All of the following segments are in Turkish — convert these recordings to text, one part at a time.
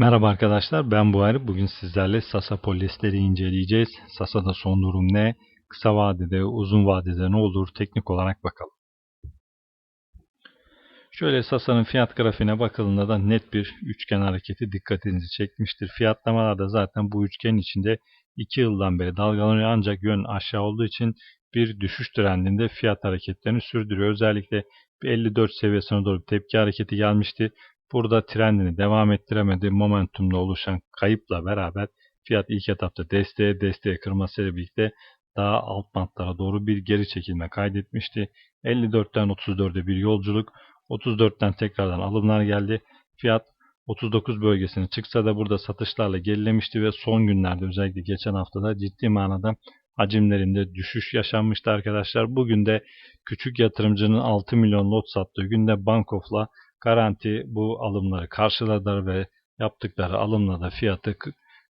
Merhaba arkadaşlar ben Buhari. Bugün sizlerle Sasa polisleri inceleyeceğiz. Sasa'da son durum ne? Kısa vadede, uzun vadede ne olur? Teknik olarak bakalım. Şöyle Sasa'nın fiyat grafiğine bakıldığında da net bir üçgen hareketi dikkatinizi çekmiştir. Fiyatlamalar da zaten bu üçgen içinde 2 yıldan beri dalgalanıyor ancak yön aşağı olduğu için bir düşüş trendinde fiyat hareketlerini sürdürüyor. Özellikle bir 54 seviyesine doğru tepki hareketi gelmişti. Burada trendini devam ettiremedi. Momentumda oluşan kayıpla beraber fiyat ilk etapta desteğe desteğe kırmasıyla birlikte daha alt bantlara doğru bir geri çekilme kaydetmişti. 54'ten 34'e bir yolculuk. 34'ten tekrardan alımlar geldi. Fiyat 39 bölgesine çıksa da burada satışlarla gerilemişti ve son günlerde özellikle geçen haftada ciddi manada hacimlerinde düşüş yaşanmıştı arkadaşlar. Bugün de küçük yatırımcının 6 milyon lot sattığı günde Bankof'la Garanti bu alımları karşıladılar ve yaptıkları alımla da fiyatı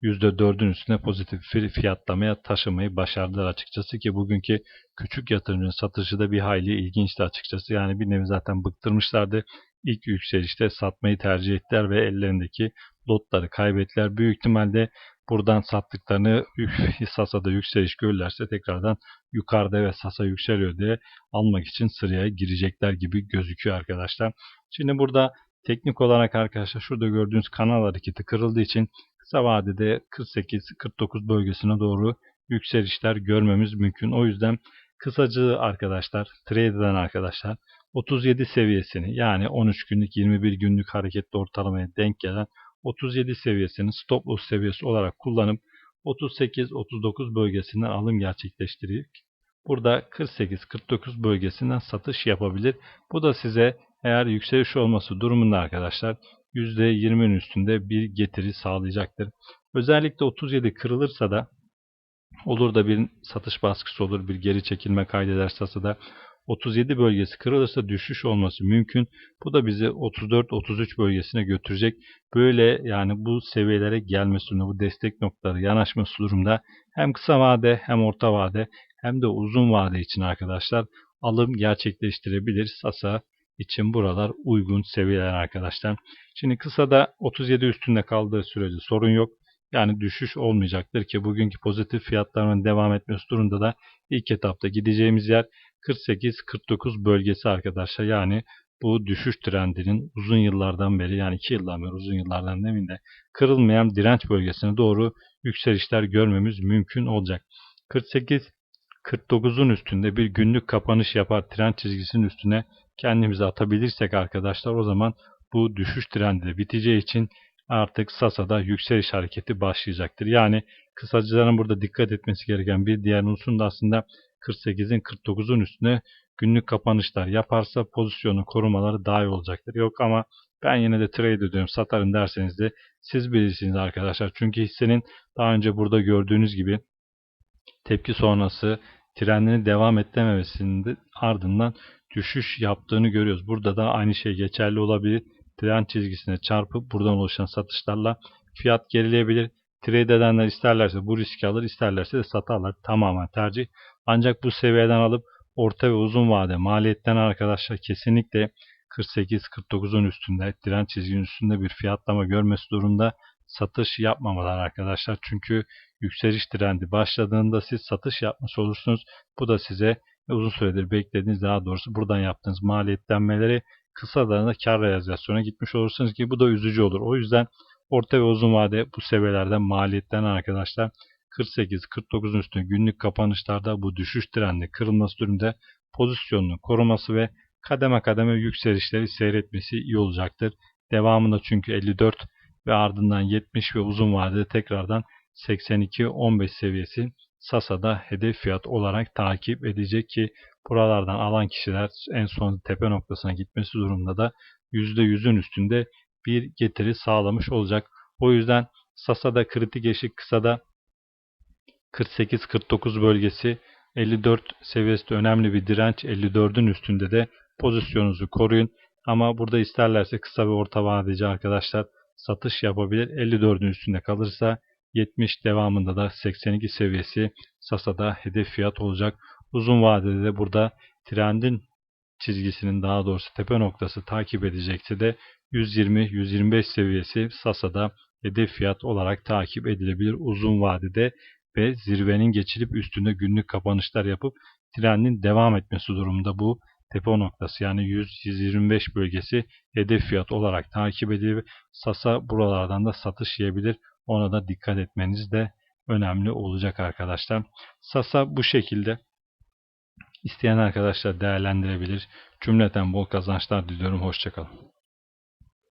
%4'ün üstüne pozitif fiyatlamaya taşımayı başardılar açıkçası ki bugünkü küçük yatırımcının satışı da bir hayli ilginçti açıkçası. Yani bir nevi zaten bıktırmışlardı. İlk yükselişte satmayı tercih ettiler ve ellerindeki lotları kaybettiler. Büyük ihtimalle buradan sattıklarını Sasa'da yükseliş görürlerse tekrardan yukarıda ve Sasa yükseliyor diye almak için sıraya girecekler gibi gözüküyor arkadaşlar. Şimdi burada teknik olarak arkadaşlar şurada gördüğünüz kanal hareketi kırıldığı için kısa vadede 48-49 bölgesine doğru yükselişler görmemiz mümkün. O yüzden kısacı arkadaşlar, trade eden arkadaşlar 37 seviyesini yani 13 günlük 21 günlük hareketli ortalamaya denk gelen 37 seviyesini stop loss seviyesi olarak kullanıp 38-39 bölgesinden alım gerçekleştirip burada 48-49 bölgesinden satış yapabilir. Bu da size eğer yükseliş olması durumunda arkadaşlar %20'nin üstünde bir getiri sağlayacaktır. Özellikle 37 kırılırsa da olur da bir satış baskısı olur, bir geri çekilme kaydederse da 37 bölgesi kırılırsa düşüş olması mümkün. Bu da bizi 34-33 bölgesine götürecek. Böyle yani bu seviyelere gelmesi durumunda, bu destek noktaları yanaşması durumda hem kısa vade hem orta vade hem de uzun vade için arkadaşlar alım gerçekleştirebilir. Sasa için buralar uygun seviyeler arkadaşlar. Şimdi kısa da 37 üstünde kaldığı sürece sorun yok. Yani düşüş olmayacaktır ki bugünkü pozitif fiyatların devam etmesi durumunda da ilk etapta gideceğimiz yer 48-49 bölgesi arkadaşlar. Yani bu düşüş trendinin uzun yıllardan beri yani 2 yıldan beri uzun yıllardan demin de kırılmayan direnç bölgesine doğru yükselişler görmemiz mümkün olacak. 48 49'un üstünde bir günlük kapanış yapar trend çizgisinin üstüne kendimizi atabilirsek arkadaşlar o zaman bu düşüş trendi de biteceği için artık Sasa'da yükseliş hareketi başlayacaktır. Yani kısacıların burada dikkat etmesi gereken bir diğer unsur da aslında 48'in 49'un üstüne günlük kapanışlar yaparsa pozisyonu korumaları daha iyi olacaktır. Yok ama ben yine de trade ediyorum satarım derseniz de siz bilirsiniz arkadaşlar. Çünkü hissenin daha önce burada gördüğünüz gibi tepki sonrası trendini devam ettirememesinin ardından düşüş yaptığını görüyoruz. Burada da aynı şey geçerli olabilir. Trend çizgisine çarpıp buradan oluşan satışlarla fiyat gerileyebilir. Trade edenler isterlerse bu riski alır, isterlerse de satarlar. Tamamen tercih. Ancak bu seviyeden alıp orta ve uzun vade maliyetten arkadaşlar kesinlikle 48-49'un üstünde, trend çizginin üstünde bir fiyatlama görmesi durumda satış yapmamalar arkadaşlar. Çünkü yükseliş trendi başladığında siz satış yapmış olursunuz. Bu da size uzun süredir beklediğiniz daha doğrusu buradan yaptığınız maliyetlenmeleri kısa da kar realizasyona gitmiş olursunuz ki bu da üzücü olur. O yüzden orta ve uzun vade bu seviyelerden maliyetten arkadaşlar 48-49'un üstünde günlük kapanışlarda bu düşüş trendi kırılması durumunda pozisyonunu koruması ve kademe kademe yükselişleri seyretmesi iyi olacaktır. Devamında çünkü 54 ve ardından 70 ve uzun vadede tekrardan 82-15 seviyesi Sasa'da hedef fiyat olarak takip edecek ki buralardan alan kişiler en son tepe noktasına gitmesi durumunda da %100'ün üstünde bir getiri sağlamış olacak. O yüzden Sasa'da kritik eşik kısada 48-49 bölgesi 54 seviyesi de önemli bir direnç. 54'ün üstünde de pozisyonunuzu koruyun. Ama burada isterlerse kısa ve orta vadeci arkadaşlar satış yapabilir. 54'ün üstünde kalırsa 70 devamında da 82 seviyesi Sasa'da hedef fiyat olacak. Uzun vadede de burada trendin çizgisinin daha doğrusu tepe noktası takip edecekse de 120-125 seviyesi Sasa'da hedef fiyat olarak takip edilebilir uzun vadede ve zirvenin geçilip üstünde günlük kapanışlar yapıp trendin devam etmesi durumunda bu tepe noktası yani 100-125 bölgesi hedef fiyat olarak takip edilir. Sasa buralardan da satış yiyebilir. Ona da dikkat etmeniz de önemli olacak arkadaşlar. Sasa bu şekilde isteyen arkadaşlar değerlendirebilir. Cümleten bol kazançlar diliyorum. Hoşçakalın.